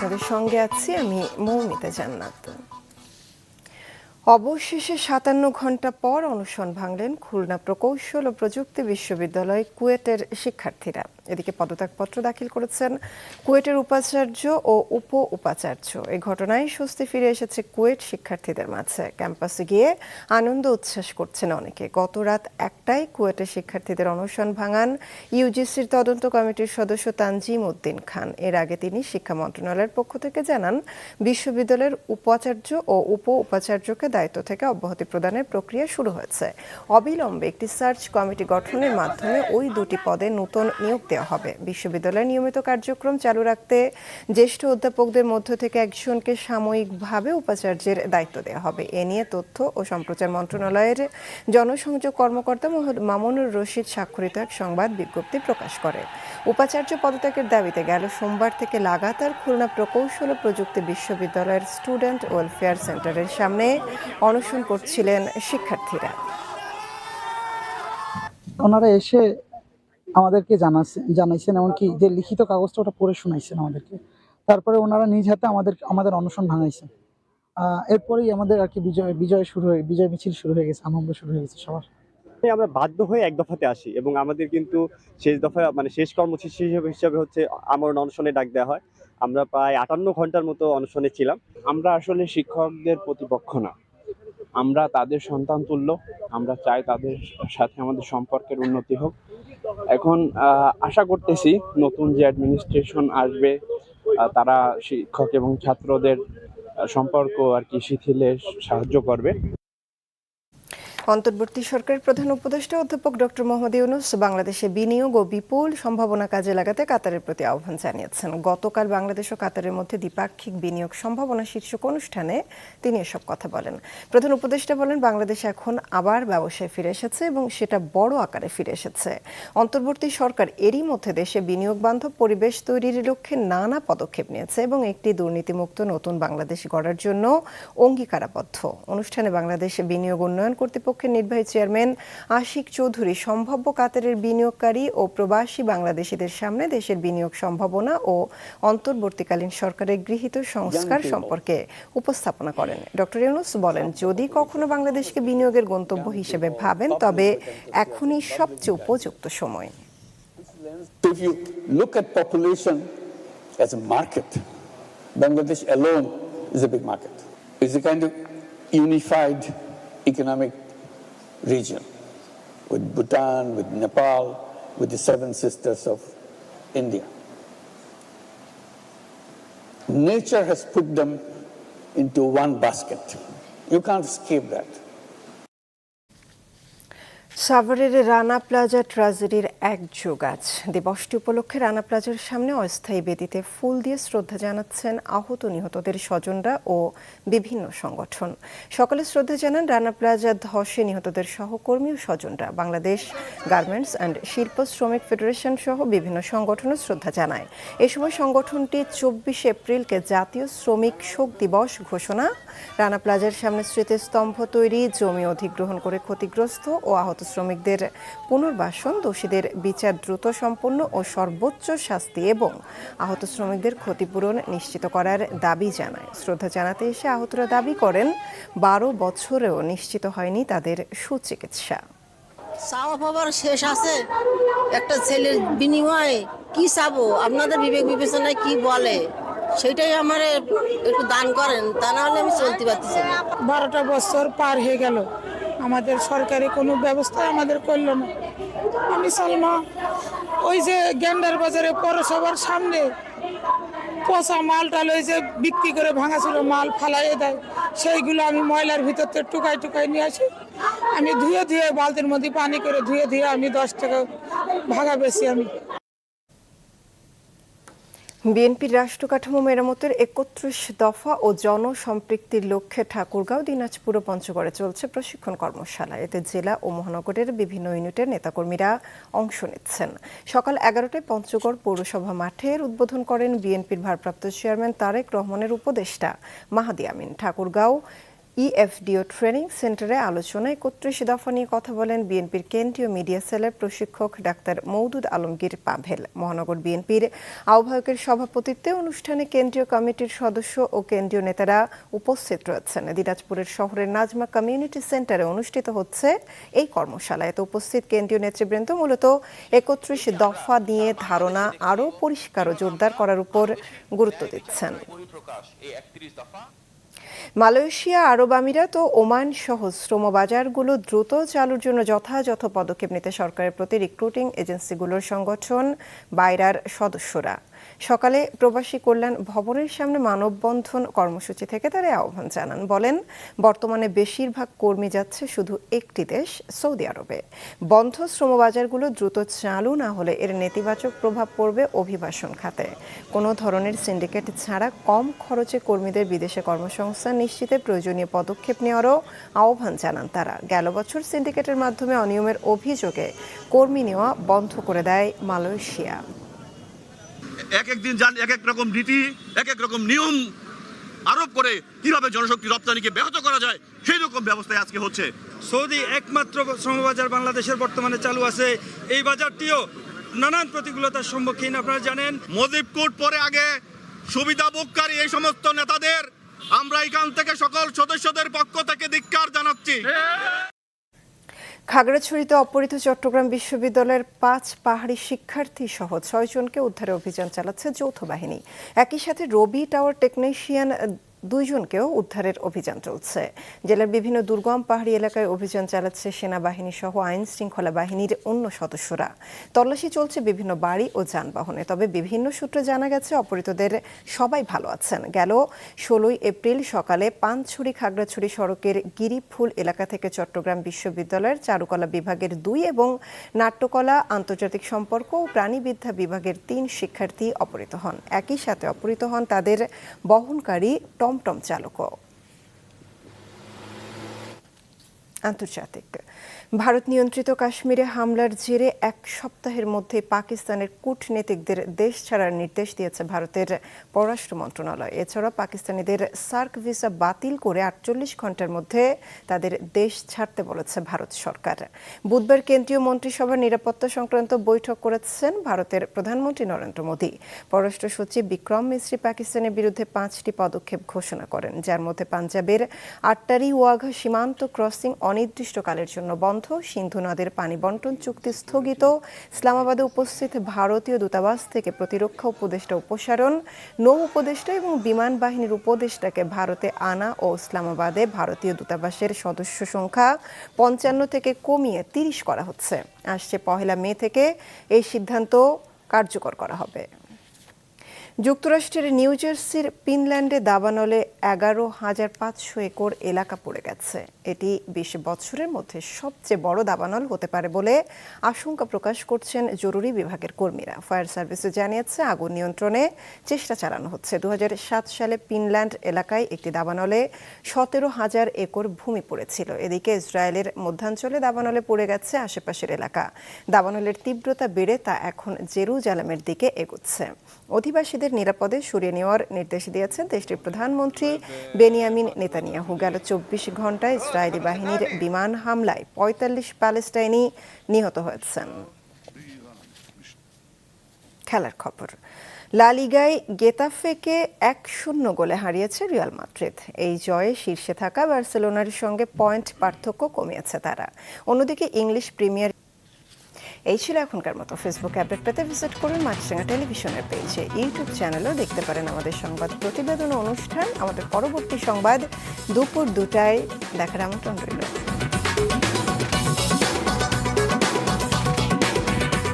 আপনাদের সঙ্গে আছি আমি মৌমিতা জান্নাত। অবশেষে সাতান্ন ঘণ্টা পর অনশন ভাঙলেন খুলনা প্রকৌশল ও প্রযুক্তি বিশ্ববিদ্যালয় কুয়েটের শিক্ষার্থীরা। এদিকে পদত্যাগপত্র দাখিল করেছেন কুয়েটের উপাচার্য ও উপ উপাচার্য এই ঘটনায় স্বস্তি ফিরে এসেছে কুয়েট শিক্ষার্থীদের মাঝে। ক্যাম্পাসে গিয়ে আনন্দ উচ্ছ্বাস করছেন অনেকে। গত রাত একটাই কুয়েটের শিক্ষার্থীদের অনশন ভাঙান ইউজিসির তদন্ত কমিটির সদস্য তানজিম উদ্দিন খান। এর আগে তিনি শিক্ষা মন্ত্রণালয়ের পক্ষ থেকে জানান, বিশ্ববিদ্যালয়ের উপাচার্য ও উপ উপাচার্যকে দায়িত্ব থেকে অব্যাহতি প্রদানের প্রক্রিয়া শুরু হয়েছে। অবিলম্বে একটি সার্চ কমিটি গঠনের মাধ্যমে ওই দুটি পদে নতুন নিয়োগ দেওয়া হবে। বিশ্ববিদ্যালয়ের নিয়মিত কার্যক্রম চালু রাখতে জ্যেষ্ঠ অধ্যাপকদের মধ্য থেকে একজনকে সাময়িকভাবে উপাচার্যের দায়িত্ব দেওয়া হবে। এ নিয়ে তথ্য ও সম্প্রচার মন্ত্রণালয়ের জনসংযোগ কর্মকর্তা মোহাম্মদ মামুনুর রশিদ স্বাক্ষরিত এক সংবাদ বিজ্ঞপ্তি প্রকাশ করে। উপাচার্য পদত্যাগের দাবিতে গেল সোমবার থেকে লাগাতার খুলনা প্রকৌশল ও প্রযুক্তি বিশ্ববিদ্যালয়ের স্টুডেন্ট ওয়েলফেয়ার সেন্টারের সামনে অনশন করছিলেন শিক্ষার্থীরা। ওনারা এসে আমাদেরকে জানাচ্ছে জানাইছেন এমনকি যে লিখিত কাগজটা ওটা পড়ে শোনাইছেন আমাদেরকে। তারপরে ওনারা নিজ হাতে আমাদের আমাদের অনশন ভাঙাইছেন। এরপরেই আমাদের আর কি বিজয় বিজয় শুরু হয়ে বিজয় মিছিল শুরু হয়ে গেছে আনন্দ শুরু হয়ে গেছে সবার। তাই আমরা বাধ্য হয়ে এক দফাতে আসি এবং আমাদের কিন্তু শেষ দফা মানে শেষ কর্মসূচি হিসেবে হিসাবে হচ্ছে আমরণ অনশনে ডাক দেওয়া হয়। আমরা প্রায় আটান্ন ঘণ্টার মতো অনশনে ছিলাম। আমরা আসলে শিক্ষকদের প্রতিপক্ষ না। আমরা তাদের সন্তান তুল্য, আমরা চাই তাদের সাথে আমাদের সম্পর্কের উন্নতি হোক। এখন আশা করতেছি নতুন যে অ্যাডমিনিস্ট্রেশন আসবে তারা শিক্ষক এবং ছাত্রদের সম্পর্ক আর কি শিথিলে সাহায্য করবে। অন্তর্বর্তী সরকারের প্রধান উপদেষ্টা অধ্যাপক ডক্টর মোহাম্মদ ইউনুস বাংলাদেশে বিনিয়োগ ও বিপুল সম্ভাবনা কাজে লাগাতে কাতারের প্রতি আহ্বান জানিয়েছেন। গতকাল বাংলাদেশ ও কাতারের মধ্যে দ্বিপাক্ষিক বিনিয়োগ সম্ভাবনা শীর্ষক অনুষ্ঠানে তিনি এসব কথা বলেন। প্রধান উপদেষ্টা বলেন, বাংলাদেশ এখন আবার ব্যবসায় ফিরে এসেছে এবং সেটা বড় আকারে ফিরে এসেছে। অন্তর্বর্তী সরকার এরই মধ্যে দেশে বিনিয়োগ বান্ধব পরিবেশ তৈরির লক্ষ্যে নানা পদক্ষেপ নিয়েছে এবং একটি দুর্নীতিমুক্ত নতুন বাংলাদেশ গড়ার জন্য অঙ্গীকারাবদ্ধ। অনুষ্ঠানে বাংলাদেশে বিনিয়োগ উন্নয়ন কর্তৃপক্ষের নির্বাহী চেয়ারম্যান আশিক চৌধুরী সম্ভাব্য কাতারের বিনিয়োগকারী ও প্রবাসী বাংলাদেশিদের সামনে দেশের বিনিয়োগ সম্ভাবনা ও অন্তর্বর্তীকালীন সরকারের গৃহীত সংস্কার সম্পর্কে উপস্থাপনা করেন। ডক্টর ইউনুস বলেন যদি কখনো বাংলাদেশকে বিনিয়োগের গন্তব্য হিসেবে ভাবেন তবে এখনই সবচেয়ে উপযুক্ত সময়। If you look at population as a market, Bangladesh alone is a big market. It's a kind of unified economic region with Bhutan, with Nepal, with the seven sisters of India. Nature has put them into one basket. You can't escape that. সাভারের Rana plaza ট্রাজেডির এক যোগাছ দিবসটি উপলক্ষে রানা প্লাজার সামনে অস্থায়ী বেদিতে ফুল দিয়ে শ্রদ্ধা জানাচ্ছেন আহত নিহতদের স্বজনরা ও বিভিন্ন সংগঠন। সকালে শ্রদ্ধা জানান রানা প্লাজা ধসে নিহতদের সহকর্মী ও স্বজনরা। বাংলাদেশ গার্মেন্টস অ্যান্ড শিল্প শ্রমিক ফেডারেশন সহ বিভিন্ন সংগঠনও শ্রদ্ধা জানায়। এ সময় সংগঠনটি চব্বিশে এপ্রিলকে জাতীয় শ্রমিক শোক দিবস ঘোষণা, রানা প্লাজার সামনে স্মৃতিস্তম্ভ তৈরি, জমি অধিগ্রহণ করে ক্ষতিগ্রস্ত ও আহত শ্রমিকদের পুনর্বাসন দোষীদের বিচার দ্রুত সম্পন্ন ও সর্বোচ্চ শাস্তি এবং আহত শ্রমিকদের ক্ষতিপূরণ নিশ্চিত করার দাবি জানায়। শ্রদ্ধা জানাতে এসে আহতরা দাবি করেন বারো বছরেও নিশ্চিত হয়নি তাদের সুচিকিৎসা। চাওয়া পাবার শেষ আছে। একটা ছেলের বিনিময়ে কি চাবো? আপনাদের বিবেক বিবেচনায় কি বলে? সেটাই আমার একটু দান করেন তা না হলে আমি চলতে পারতেছি বারোটা বছর পার হয়ে গেল। আমাদের সরকারি কোনো ব্যবস্থা আমাদের করল না। আমি সালমা, ওই যে গ্যান্ডার বাজারে পৌরসভার সামনে পচা মাল টাল ওই যে বিক্রি করে ভাঙাচুর মাল ফালাইয়ে দেয়, সেইগুলো আমি ময়লার ভিতর থেকে টুকাই টুকাই নিয়ে আসি। আমি ধুয়ে ধুয়ে বালতির মধ্যে পানি করে ধুয়ে ধুয়ে আমি দশ টাকা ভাগা বেশি আমি। বিএনপির রাষ্ট্রকাঠামো মেরামতের একত্রিশ দফা ও জনসম্পৃক্তির লক্ষ্যে ঠাকুরগাঁও, দিনাজপুর ও পঞ্চগড়ে চলছে প্রশিক্ষণ কর্মশালা। এতে জেলা ও মহানগরের বিভিন্ন ইউনিটের নেতাকর্মীরা অংশ নিচ্ছেন। সকাল এগারোটায় পঞ্চগড় পৌরসভা মাঠের উদ্বোধন করেন বিএনপির ভারপ্রাপ্ত চেয়ারম্যান তারেক রহমানের উপদেষ্টা মাহাদি আমিন। ঠাকুরগাঁও ইএফডিও ট্রেনিং সেন্টারে আলোচনায় একত্রিশ দফা নিয়ে কথা বলেন বিএনপির কেন্দ্রীয় মিডিয়া সেলের প্রশিক্ষক ডাক্তার মৌদুদ আলমগীর পাভেল। মহানগর বিএনপির আহ্বায়কের সভাপতিত্বে অনুষ্ঠানে কেন্দ্রীয় কমিটির সদস্য ও কেন্দ্রীয় নেতারা উপস্থিত রয়েছেন। দিনাজপুরের শহরের নাজমা কমিউনিটি সেন্টারে অনুষ্ঠিত হচ্ছে এই কর্মশালায়। তো উপস্থিত কেন্দ্রীয় নেতৃবৃন্দ মূলত একত্রিশ দফা নিয়ে ধারণা আরও পরিষ্কার ও জোরদার করার উপর গুরুত্ব দিচ্ছেন। মালয়েশিয়া, আরব আমিরাত ও ওমান সহ শ্রম বাজারগুলো দ্রুত চালুর জন্য যথাযথ পদক্ষেপ নিতে সরকারের প্রতি রিক্রুটিং এজেন্সিগুলোর সংগঠন বাইরার সদস্যরা। সকালে প্রবাসী কল্যাণ ভবনের সামনে মানববন্ধন কর্মসূচি থেকে তারা আহ্বান জানান। বলেন, বর্তমানে বেশিরভাগ কর্মী যাচ্ছে শুধু একটি দেশ, সৌদি আরবে। বন্ধ শ্রমবাজারগুলো দ্রুত চালু না হলে এর নেতিবাচক প্রভাব পড়বে অভিবাসন খাতে। কোনো ধরনের সিন্ডিকেট ছাড়া কম খরচে কর্মীদের বিদেশে কর্মসংস্থান নিশ্চিতে প্রয়োজনীয় পদক্ষেপ নেওয়ারও আহ্বান জানান তারা। গেল বছর সিন্ডিকেটের মাধ্যমে অনিয়মের অভিযোগে কর্মী নেওয়া বন্ধ করে দেয় মালয়েশিয়া। এক এক দিন যান এক এক রকম নীতি এক এক রকম নিয়ম আরোপ করে কীভাবে জনশক্তি রপ্তানিকে ব্যাহত করা যায় সেই রকম ব্যবস্থায় আজকে হচ্ছে। সৌদি একমাত্র শ্রমবাজার বাংলাদেশের বর্তমানে চালু আছে। এই বাজারটিও নানান প্রতিকূলতার সম্মুখীন আপনারা জানেন। মজিব কোর্ট পরে আগে সুবিধা ভোগকারী এই সমস্ত নেতাদের আমরা এখান থেকে সকল সদস্যদের পক্ষ থেকে ধিক্কার জানাচ্ছি। খাগড়াছড়িতে অপহৃত চট্টগ্রাম বিশ্ববিদ্যালয়ের পাঁচ পাহাড়ি শিক্ষার্থী সহ ছয়জনকে উদ্ধারে অভিযান চালাচ্ছে যৌথ বাহিনী। একই সাথে রবি টাওয়ার টেকনিশিয়ান দুইজনকেও উদ্ধারের অভিযান চলছে। জেলার বিভিন্ন দুর্গম পাহাড়ি এলাকায় অভিযান চালাচ্ছে সেনাবাহিনী সহ আইন শৃঙ্খলা বাহিনীর অন্য সদস্যরা। তল্লাশি চলছে বিভিন্ন বাড়ি ও যানবাহনে, তবে বিভিন্ন সূত্রে জানা গেছে অপহৃতদের সবাই ভালো আছেন। গেল ষোলোই এপ্রিল সকালে পানছড়ি খাগড়াছড়ি সড়কের গিরিফুল এলাকা থেকে চট্টগ্রাম বিশ্ববিদ্যালয়ের চারুকলা বিভাগের দুই এবং নাট্যকলা, আন্তর্জাতিক সম্পর্ক ও প্রাণীবিদ্যা বিভাগের তিন শিক্ষার্থী অপহৃত হন। একই সাথে অপহৃত হন তাদের বহনকারী ટોમટોમ ચાલકો આંતરજાતિક ভারত নিয়ন্ত্রিত কাশ্মীরে হামলার জেরে এক সপ্তাহের মধ্যে পাকিস্তানের কূটনীতিকদের দেশ ছাড়ার নির্দেশ দিয়েছে ভারতের পররাষ্ট্র মন্ত্রণালয়। এছাড়া পাকিস্তানিদের সার্ক ভিসা বাতিল করে আটচল্লিশ ঘণ্টার মধ্যে তাদের দেশ ছাড়তে বলেছে ভারত সরকার। বুধবার কেন্দ্রীয় মন্ত্রিসভার নিরাপত্তা সংক্রান্ত বৈঠক করেছেন ভারতের প্রধানমন্ত্রী নরেন্দ্র মোদী। পররাষ্ট্র সচিব বিক্রম মিশ্রি পাকিস্তানের বিরুদ্ধে পাঁচটি পদক্ষেপ ঘোষণা করেন, যার মধ্যে পাঞ্জাবের আটটারি ওয়াঘা সীমান্ত ক্রসিং অনির্দিষ্টকালের জন্য বন্ধ সিন্ধু নদের পানি বন্টন চুক্তি স্থগিত। ইসলামাবাদে উপস্থিত ভারতীয় দূতাবাস থেকে প্রতিরক্ষা উপদেষ্টা উপসারণ নৌ উপদেষ্টা এবং বিমান বাহিনীর উপদেষ্টাকে ভারতে আনা ও ইসলামাবাদে ভারতীয় দূতাবাসের সদস্য সংখ্যা পঞ্চান্ন থেকে কমিয়ে তিরিশ করা হচ্ছে। আসছে পহেলা মে থেকে এই সিদ্ধান্ত কার্যকর করা হবে। যুক্তরাষ্ট্রের নিউ জার্সির পিনল্যান্ডে দাবানলে এগারো হাজার পাঁচশো একর এলাকা পড়ে গেছে। এটি বিশ বছরের মধ্যে সবচেয়ে বড় দাবানল হতে পারে বলে আশঙ্কা প্রকাশ করছেন জরুরি বিভাগের কর্মীরা। ফায়ার সার্ভিসে জানিয়েছে, আগুন নিয়ন্ত্রণে চেষ্টা চালানো হচ্ছে। দুহাজার সাত সালে পিনল্যান্ড এলাকায় একটি দাবানলে সতেরো হাজার একর ভূমি পড়েছিল। এদিকে ইসরায়েলের মধ্যাঞ্চলে দাবানলে পড়ে গেছে আশেপাশের এলাকা। দাবানলের তীব্রতা বেড়ে তা এখন জেরুজালেমের দিকে এগুচ্ছে। অধিবাসীদের নিরাপদে সরিয়ে নেওয়ার নির্দেশ দিয়েছেন দেশটির প্রধানমন্ত্রী বেনিয়ামিন নেতানিয়াহু। গেল চব্বিশ ঘন্টায় ইসরায়েলি বাহিনীর বিমান হামলায় পঁয়তাল্লিশ প্যালেস্টাইনি নিহত হয়েছেন। খেলার খবর, লা লিগায় গেতাফেকে এক শূন্য গোলে হারিয়েছে রিয়াল মাদ্রিদ। এই জয়ে শীর্ষে থাকা বার্সেলোনার সঙ্গে পয়েন্ট পার্থক্য কমিয়েছে তারা। অন্যদিকে ইংলিশ প্রিমিয়ার এই ছিল এখনকার মতো ফেসবুক আপডেট পেতে ভিজিট করুন মাছরাঙা টেলিভিশনের পেজে ইউটিউব চ্যানেলও দেখতে পারেন আমাদের সংবাদ প্রতিবেদন অনুষ্ঠান। আমাদের পরবর্তী সংবাদ দুপুর দুটায় দেখার আমন্ত্রণ রইল।